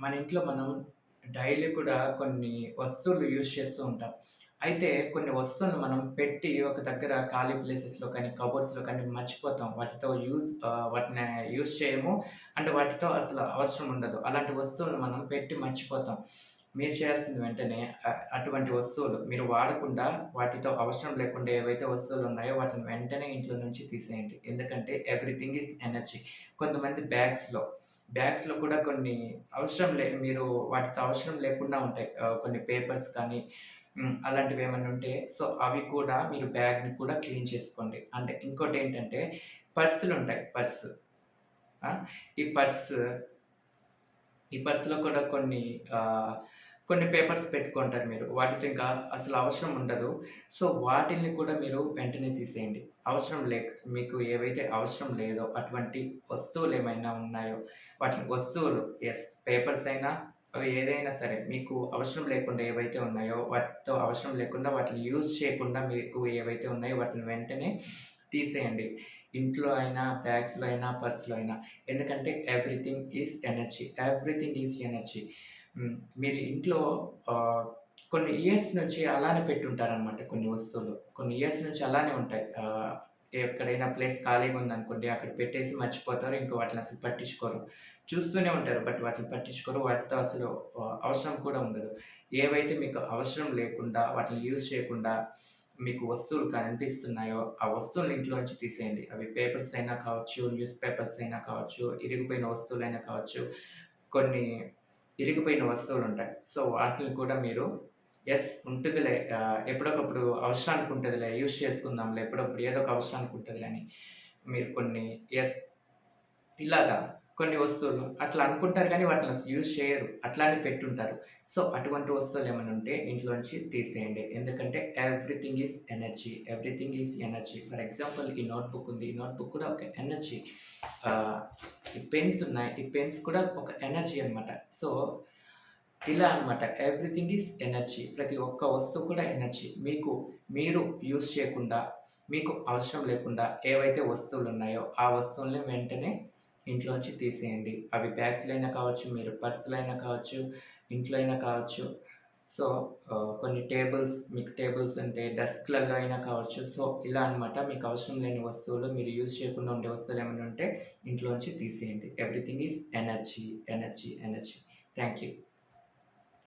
మన ఇంట్లో మనం డైలీ కూడా కొన్ని వస్తువులు యూజ్ చేస్తూ ఉంటాం. అయితే కొన్ని వస్తువులను మనం పెట్టి ఒక దగ్గర ఖాళీ ప్లేసెస్‌లో కానీ, కబోర్డ్స్‌లో కానీ మర్చిపోతాం. వాటితో యూజ్ వాటిని యూజ్ చేయము. అంటే వాటితో అసలు అవసరం ఉండదు. అలాంటి వస్తువులను మనం పెట్టి మర్చిపోతాం. మీరు చేయాల్సింది వెంటనే అటువంటి వస్తువులు మీరు వాడకుండా వాటితో అవసరం లేకుండా ఏవైతే వస్తువులు ఉన్నాయో వాటిని వెంటనే ఇంట్లో నుంచి తీసేయండి. ఎందుకంటే ఎవ్రీథింగ్ ఈజ్ ఎనర్జీ. కొంతమంది బ్యాగ్స్‌లో బ్యాగ్స్‌లో కూడా కొన్ని అవసరం లే మీరు వాటితో అవసరం లేకుండా ఉంటాయి. కొన్ని పేపర్స్ కానీ అలాంటివి ఏమైనా ఉంటే సో, అవి కూడా మీరు బ్యాగ్‌ని కూడా క్లీన్ చేసుకోండి. అంటే ఇంకోటి ఏంటంటే పర్సులు ఉంటాయి పర్స్ ఈ పర్స్ ఈ పర్స్‌లో కూడా కొన్ని కొన్ని పేపర్స్ పెట్టుకుంటారు మీరు. వాటితో ఇంకా అసలు అవసరం ఉండదు. సో, వాటిల్ని కూడా మీరు వెంటనే తీసేయండి. అవసరం లేక మీకు ఏవైతే అవసరం లేదో అటువంటి వస్తువులు ఏమైనా ఉన్నాయో వాటిని వస్తువులు ఎస్ పేపర్స్ అయినా అవి ఏదైనా సరే మీకు అవసరం లేకుండా ఏవైతే ఉన్నాయో వాటితో అవసరం లేకుండా వాటిని యూజ్ చేయకుండా మీకు ఏవైతే ఉన్నాయో వాటిని వెంటనే తీసేయండి. ఇంట్లో అయినా, బ్యాగ్స్‌లో అయినా, పర్స్‌లో అయినా. ఎందుకంటే everything is energy. Everything is energy. మీరు ఇంట్లో కొన్ని ఇయర్స్ నుంచి అలానే పెట్టుంటారనమాట కొన్ని వస్తువులు. కొన్ని ఇయర్స్ నుంచి అలానే ఉంటాయి. ఎక్కడైనా ప్లేస్ ఖాళీగా ఉందనుకోండి అక్కడ పెట్టేసి మర్చిపోతారు. ఇంకా వాటిని అసలు పట్టించుకోరు. చూస్తూనే ఉంటారు. బట్ వాటిని పట్టించుకోరు. వాటితో అసలు అవసరం కూడా ఉండదు. ఏవైతే మీకు అవసరం లేకుండా వాటిని యూజ్ చేయకుండా మీకు వస్తువులు కనిపిస్తున్నాయో, ఆ వస్తువులు ఇంట్లోంచి తీసేయండి. అవి పేపర్స్ అయినా కావచ్చు, న్యూస్ పేపర్స్ అయినా కావచ్చు, ఇరిగిపోయిన వస్తువులైనా కావచ్చు. కొన్ని ఇరిగిపోయిన వస్తువులుంటాయి. సో, వాటిని కూడా మీరు ఎస్ ఉంటుందిలే ఎప్పుడొకప్పుడు అవసరానికి ఉంటుందిలే యూస్ చేసుకుందాంలే, ఎప్పుడప్పుడు ఏదో ఒక అవసరానికి ఉంటుందిలే అని మీరు కొన్ని ఎస్ ఇలాగా కొన్ని వస్తువులు అట్లా అనుకుంటారు కానీ వాటిని యూజ్ చేయరు. అట్లానే పెట్టుంటారు. సో, అటువంటి వస్తువులు ఏమైనా ఉంటే ఇంట్లోంచి తీసేయండి. ఎందుకంటే everything is energy. Everything is energy. For example ఈ నోట్‌బుక్ ఉంది. ఈ నోట్‌బుక్ కూడా ఒక ఎనర్జీ. ఈ పెన్స్ ఉన్నాయి. ఈ పెన్స్ కూడా ఒక ఎనర్జీ అన్నమాట. సో, ఇలా అన్నమాట. Everything is energy. ప్రతి ఒక్క వస్తువు కూడా ఎనర్జీ. మీకు మీరు యూజ్ చేయకుండా, మీకు అవసరం లేకుండా ఏవైతే వస్తువులు ఉన్నాయో ఆ వస్తువుల్ని వెంటనే ఇంట్లోంచి తీసేయండి. అవి బ్యాగ్స్‌లో అయినా కావచ్చు, మీరు పర్సులైనా కావచ్చు, ఇంట్లో అయినా కావచ్చు. సో, కొన్ని టేబుల్స్ మీకు టేబుల్స్ ఉంటే డెస్క్‌లలో అయినా కావచ్చు. సో, ఇలా అన్నమాట. మీకు అవసరం లేని వస్తువులు, మీరు యూజ్ చేయకుండా ఉండే వస్తువులు ఏమైనా ఉంటే ఇంట్లోంచి తీసేయండి. Everything is energy, energy, energy. Thank you.